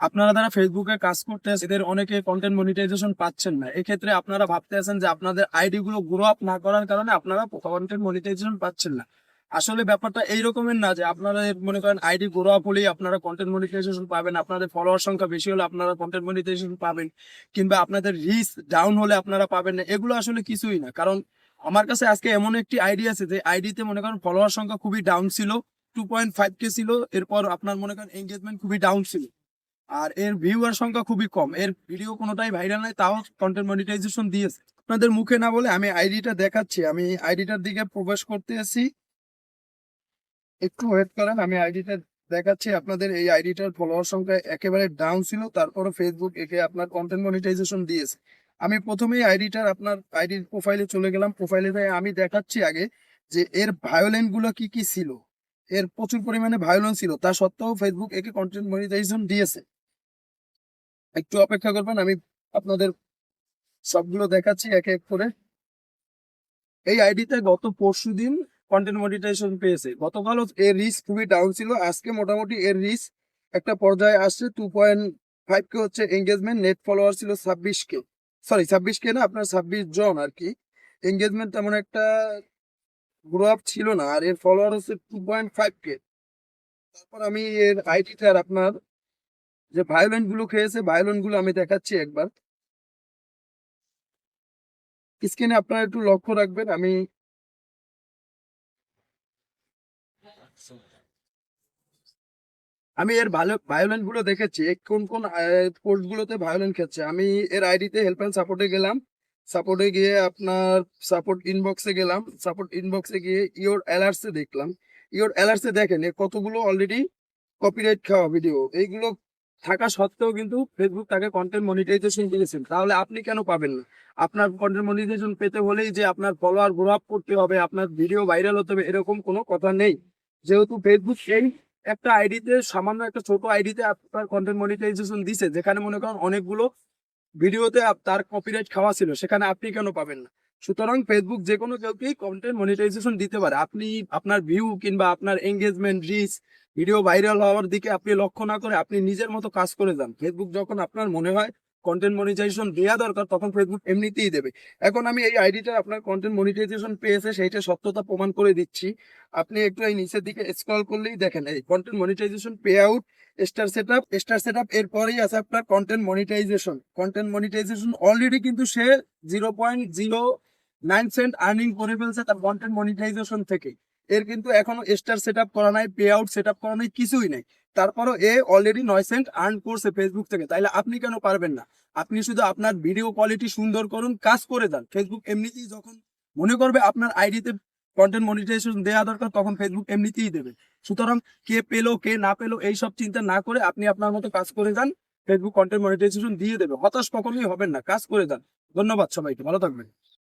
আপনারা যারা ফেসবুকে কাজ করতে এদের অনেকে কন্টেন্ট মনিটাইজেশন পাচ্ছেন না। এক্ষেত্রে আপনারা ভাবতে আছেন যে আপনাদের আইডি গুলো গ্রো আপ না করার কারণে আপনারা কন্টেন্ট মনিটাইজেশন পাচ্ছেন না। আসলে ব্যাপারটা এই রকমের না যে আপনারা মনে করেন আইডি গ্রো আপ হলেই আপনারা কন্টেন্ট মনিটাইজেশন পাবেন, আপনাদের ফলোয়ার সংখ্যা বেশি হলে আপনারা কন্টেন্ট মনিটাইজেশন পাবেন, কিংবা আপনাদের রিচ ডাউন হলে আপনারা পাবেন না। এগুলো আসলে কিছুই না। কারণ আমার কাছে আজকে এমন একটি আইডি আছে যে আইডিতে মনে করেন ফলোয়ার সংখ্যা খুবই ডাউন ছিল টু পয়েন্ট ফাইভ কে ছিল, এরপর আপনার মনে করেন এঙ্গেজমেন্ট খুবই ডাউন ছিল। আর এর ভিউয়ার সংখ্যা খুবই কম। এর ভিডিও কোনোটাই ভাইরাল নাই, তাও কন্টেন্ট মনিটাইজেশন দিয়েছে। আপনাদের মুখে না বলে আমি আইডিটা দেখাচ্ছি। আমি আইডিটার দিকে প্রবেশ করতে আছি একটু ওয়েট করেন, আমি আইডিটা দেখাচ্ছি। আপনাদের এই আইডিটার ফলোয়ার সংখ্যা একেবারে ডাউন ছিল তারপরে ফেসবুক একে আপনার কন্টেন্ট মনিটাইজেশন দিয়েছে। আমি প্রথমেই আইডিটার আপনার আইডির প্রোফাইলে চলে গেলাম। প্রোফাইলে যাই আমি দেখাচ্ছি আগে যে এর ভায়োলেন্টগুলো কি কি ছিল। এর প্রচুর পরিমাণে ভায়োলেন্স ছিল। তা সত্ত্বেও ফেসবুক একে কন্টেন্ট মনিটাইজেশন দিয়েছে। একটু অপেক্ষা করবেন, আমি আপনাদের সবগুলো দেখাচ্ছি এক এক করে। এই আইডিতে গত পরশু দিন কন্টেন্ট মনিটাইজেশন পেয়েছে। গতকালও এর রিস্ক খুবই ডাউন ছিল। আজকে মোটামুটি এর রিস্ক একটা পর্যায়ে আসছে। টু পয়েন্ট ফাইভ কে হচ্ছে এঙ্গেজমেন্ট নেট ফলোয়ার ছিল ছাব্বিশ কে সরি ছাব্বিশ কে না, আপনার ছাব্বিশ জন আর কি। এঙ্গেজমেন্ট তেমন একটা গ্রো আপ ছিল না। আর এর ফলোয়ার হচ্ছে টু পয়েন্ট ফাইভ কে তারপর আমি এর আইডিটার আপনার যে ভায়োলেন্টগুলো খেয়েছে ভায়োলেন্টগুলো আমি দেখাচ্ছি একবার। স্ক্রিনে আপনারা একটু লক্ষ্য রাখবেন, আমি আমি এর ভায়োলেন্টগুলো দেখেছি। কোন কোন পোস্ট গুলোতে ভায়োলেন্ট খেচ্ছে আমি এর আইডিতে হেল্প অ্যান্ড সাপোর্টে গেলাম। সাপোর্টে গিয়ে আপনার সাপোর্ট ইনবক্সে গেলাম। সাপোর্ট ইনবক্সে গিয়ে ইওর অ্যালার্টসে দেখলাম। ইওর অ্যালার্টসে দেখেন এর কতগুলো অলরেডি কপিরাইট খাওয়া ভিডিও এইগুলো থাকা সত্ত্বেও কিন্তু ফেসবুক তাকে কন্টেন্ট মনিটাইজেশন দিয়েছেন তাহলে আপনি কেন পাবেন না? আপনার কন্টেন্ট মনিটাইজেশন পেতে হলেই যে আপনার ফলোয়ার গ্রো আপ করতে হবে, আপনার ভিডিও ভাইরাল হতে হবে, এরকম কোনো কথা নেই। যেহেতু ফেসবুক এই একটা আইডিতে সামান্য একটা ছোট আইডিতে আপনার কন্টেন্ট মনিটাইজেশন দিছে, যেখানে মনে করেন অনেকগুলো ভিডিওতে তার কপিরাইট খাওয়া ছিল, সেখানে আপনি কেন পাবেন না? সুতরাং ফেসবুক যে কোনো কেউকেই কন্টেন্ট মনিটাইজেশন দিতে পারে। আপনি আপনার ভিউ কিংবা আপনার এঙ্গেজমেন্ট রিচ ভিডিও ভাইরাল হওয়ার দিকে আপনি লক্ষ্য না করে আপনি নিজের মতো কাজ করে যান। ফেসবুক যখন আপনার মনে হয় কন্টেন্ট মনিটাইজেশন দেওয়া দরকার, তখন ফেসবুক এমনিতেই দেবে। এখন আমি এই আইডিটা আপনার কন্টেন্ট মনিটাইজেশন পেয়েছে, সেইটা সত্যতা প্রমাণ করে দিচ্ছি। আপনি একটু এই নিচের দিকে স্ক্রল করলেই দেখেন, এই content monetization payout star set up star set up এরপরেই আছে আপনার content monetization content monetization already কিন্তু সে zero point zero nine cent earning করে ফেলছে তার কন্টেন্ট মনিটাইজেশন থেকে। এর কিন্তু এখনও স্টার সেট করা নাই পে আউট সেট করা নাই, কিছুই নেই। তারপরও এ অলরেডি নয় সেন্ট আর্ন করছে ফেসবুক থেকে। তাইলে আপনি কেন পারবেন না? আপনি শুধু আপনার ভিডিও কোয়ালিটি সুন্দর করুন, কাজ করে যান। ফেসবুক এমনিতেই যখন মনে করবে আপনার আইডিতে কন্টেন্ট মনিটাইজেশন দেওয়া দরকার, তখন ফেসবুক এমনিতেই দেবে। সুতরাং কে পেল, কে না পেল, এইসব চিন্তা না করে আপনি আপনার মতো কাজ করে যান ফেসবুক কন্টেন্ট মনিটাইজেশন দিয়ে দেবে। হতাশ কখনোই হবেন না, কাজ করে যান। ধন্যবাদ সবাইকে, ভালো থাকবেন।